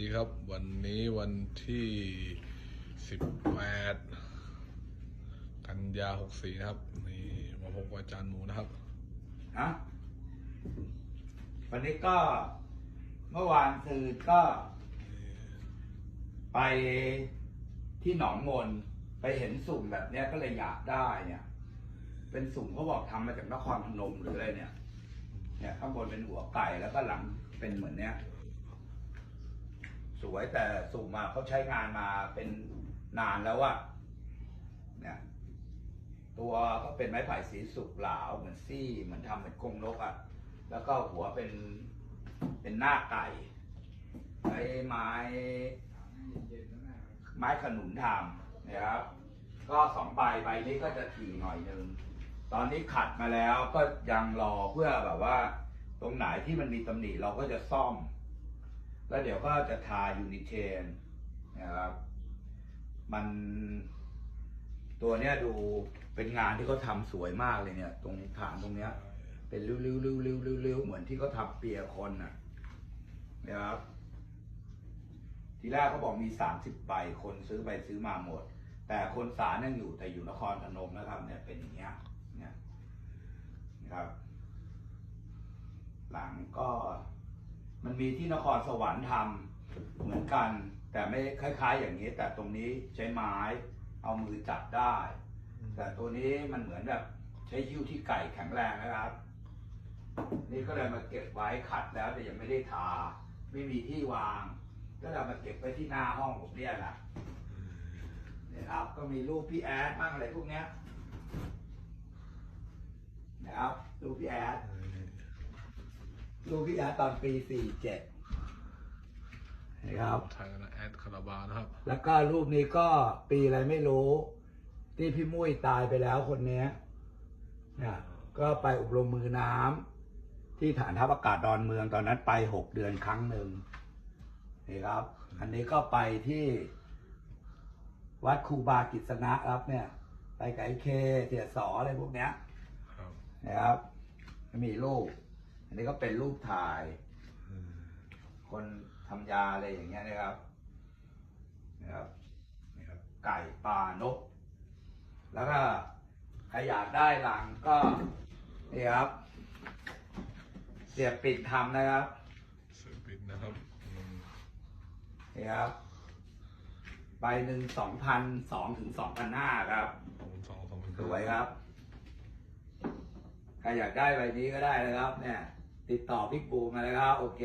ดีครับ วันนี้วันที่สิบแปดกันยาหกสี่นะครับ นี่มาพบกับอาจารย์หมูนะครับฮะวันนี้ก็เมื่อวานคือก็ ไปที่หนองมน ไปเห็นสุ่มแบบเนี้ยก็เลยอยากได้เนี่ย เป็นสุ่มเขาบอกทำมาจากนครพนมหรืออะไรเนี่ย เนี่ยข้างบนเป็นหัวไก่แล้วก็หลังเป็นเหมือนเนี้ย สวยแต่สุ่มาเขาใช้งานมาเป็นนานแล้วอะเนี่ยตัวก็เป็นไม้ไผ่สีสุกหลาวเหมือนซี่เหมือนทำเหมือนกงนกอะ่ะแล้วก็หัวเป็นเป็นหน้าไก่ใช้ไม้ ไม้ขนุนทำนะครับ ก็สองใบใบนี้ก็จะถี่หน่อยหนึ่งตอนนี้ขัดมาแล้วก็ยังรอเพื่อแบบว่า ตรงไหนที่มันมีตำหนิเราก็จะซ่อม แล้วเดี๋ยวก็จะทายูนิเทนนะครับ มันตัวเนี้ยดูเป็นงานที่เขาทำสวยมากเลยเนี่ย ตรงฐานตรงเนี้ย เป็นริ้วริ้วริ้วริ้วริ้วริ้วเหมือนที่เขาทำเปียคนน่ะนะครับทีแรกเขาบอกมีสามสิบใบคนซื้อไปซื้อมาหมด แต่คนสารยังอยู่แต่อยู่นครพนมนะครับ เนี่ยเป็นอย่างเงี้ยเนี่ยนะครับ หลังก็ มันมีที่นครสวรรค์ทำเหมือนกัน แต่ไม่คล้าย ๆ อย่างนี้ แต่ตรงนี้ใช้ไม้เอามือจับได้ แต่ตัวนี้มันเหมือนแบบใช้หิ้วที่ไก่แข็งแรงนะครับ นี่ก็เลยมาเก็บไว้ขัดแล้วแต่ยังไม่ได้ทา ไม่มีที่วาง ก็เลยมาเก็บไว้ที่หน้าห้องผมเนี่ยแหละนี่ครับ ก็มีรูปพี่แอดบ้างอะไรพวกเนี้ยนะครับรูปพี่แอด รูปพี่แอดตอนปีสี่เจ็ดนะครับไทยนะแอดคาราบาวนะครับ แล้วก็รูปนี้ก็ปีอะไรไม่รู้ ที่พี่มุ้ยตายไปแล้วคนเนี้ยเนี่ยก็ไปอบรมมือน้ำที่ฐานทัพอากาศดอนเมืองตอนนั้นไปหกเดือนครั้งหนึ่งนี่ครับ อันนี้ก็ไปที่วัดครูบากิษณะครับเนี่ย ไปไก่เคเสียสออะไรพวกเนี้ยครับนะครับ มีรูป อันนี้ก็เป็นรูปถ่ายอืมคนทำยาอะไรอย่างเงี้ยนะครับนะครับนี่ครับ ไก่ปลานก แล้วก็ใครอยากได้หลังก็นี่ครับ เสียบปิดทำนะครับศิลปินนะครับอืมนี่ครับใบหนึ่งสองพันสองถึงสองพันห้าครับสองสองสองพันสวยครับ ใครอยากได้ใบนี้ก็ได้นะครับ เนี่ย ติดต่อพี่ปูมาเลยครับ โอเค